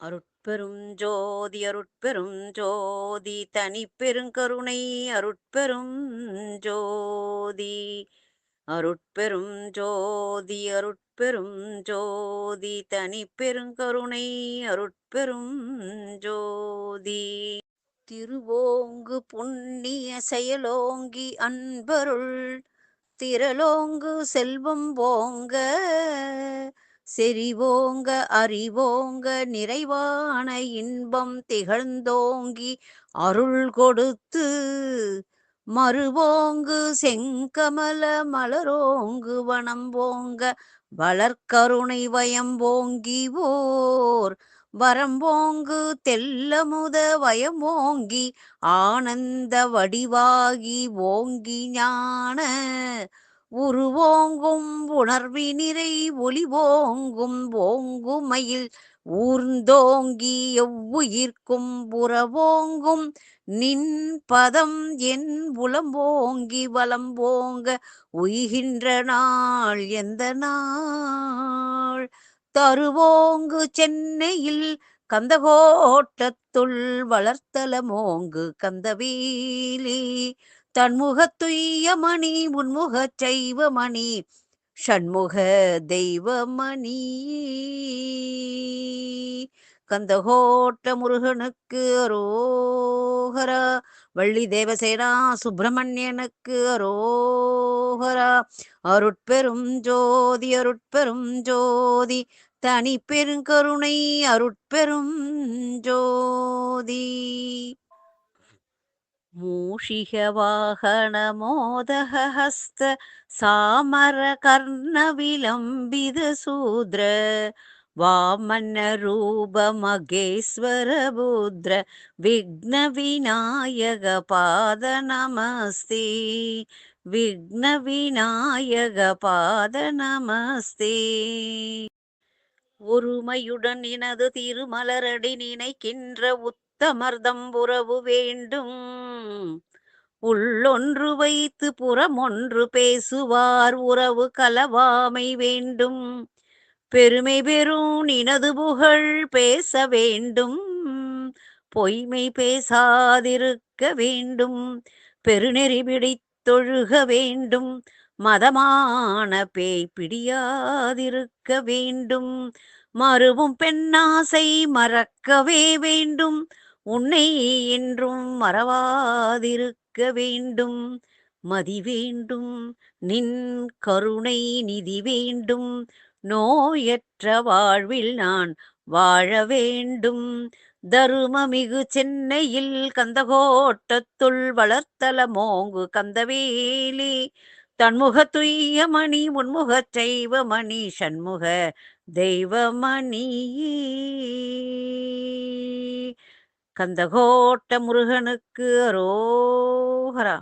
அருட்பெரும் ஜோதி அருட்பெரும் ஜோதி தனி பெருங்கருணை அருட்பெரும் ஜோதி. அருட்பெரும் ஜோதி அருட்பெரும் ஜோதி தனி பெருங்கருணை அருட்பெரும் ஜோதி. திருவோங்கு புண்ணிய செயலோங்கி அன்பருள் திரளோங்கு செல்வம் போங்க செறிவோங்க அறிவோங்க நிறைவான இன்பம் திகழ்ந்தோங்கி அருள் கொடுத்து மறுவோங்கு செங்கமல மலரோங்கு வனம்போங்க வளர்க்கருணை வயம்போங்கி ஓர் வரம்போங்கு தெல்லமுத வயமோங்கி ஆனந்த வடிவாகி ஓங்கி ஞான உருவோங்கும் உணர்வினிறை ஒளிவோங்கும் ஓங்குமையில் ஊர்ந்தோங்கி எவ்வுயிர்க்கும் புறவோங்கும் நின் பதம் என் புலம்போங்கி வலம்போங்க உய்கின்ற நாள் எந்த நாள்? தருவோங்கு சென்னையில் கந்தகோட்டத்துள் வளர்த்தலமோங்கு கந்தவேலி தன்முகத்துய்யமணி உன்முகச் செய்வமணி ஷண்முக தெய்வமணி. கந்தகோட்ட முருகனுக்கு அரோகரா வள்ளி தேவசேனா சுப்பிரமணியனுக்கு அரோகரா. அருட்பெரும் ஜோதி அருட்பெரும் ஜோதி தனி பெருங்கருணை அருட்பெரும் ஜோதி. मूषिकवाहनमोदहस्त सामरकर्णविलम्बितशूद्र वामनरूपमगेश्वरबुद्र विघ्नविनायकपाद नमस्ते விக்னவிநாயகபாத நமஸ்தே ஒருமையுடன் எனது திருமலரடி நினைக்கின்ற தமர்தம் உறவு வேண்டும். உள்ளொன்று வைத்து புறமொன்று பேசுவார் உறவு கலவாமை வேண்டும். பெருமை பெறும் நினது புகழ் பேச வேண்டும். பொய்மை பேசாதிருக்க வேண்டும். பெருநெறி பிடித்தொழுக வேண்டும். மதமான பேய் பிடியாதிருக்க வேண்டும். மறுவும் பெண்ணாசை மறக்கவே வேண்டும். உன்னை என்றும் மறவாதிருக்க வேண்டும். மதி வேண்டும். நின் கருணை நிதி வேண்டும். நோயற்ற வாழ்வில் நான் வாழ வேண்டும். தருமமிகு சென்னையில் கந்தகோட்டத்துள் வளர்த்தல மோங்கு கந்தவேலி. தன்முக துய்யமணி முன்முகச் தெய்வமணி சண்முக தெய்வமணி கந்தகோட்ட முருகனுக்கு அரோஹரா.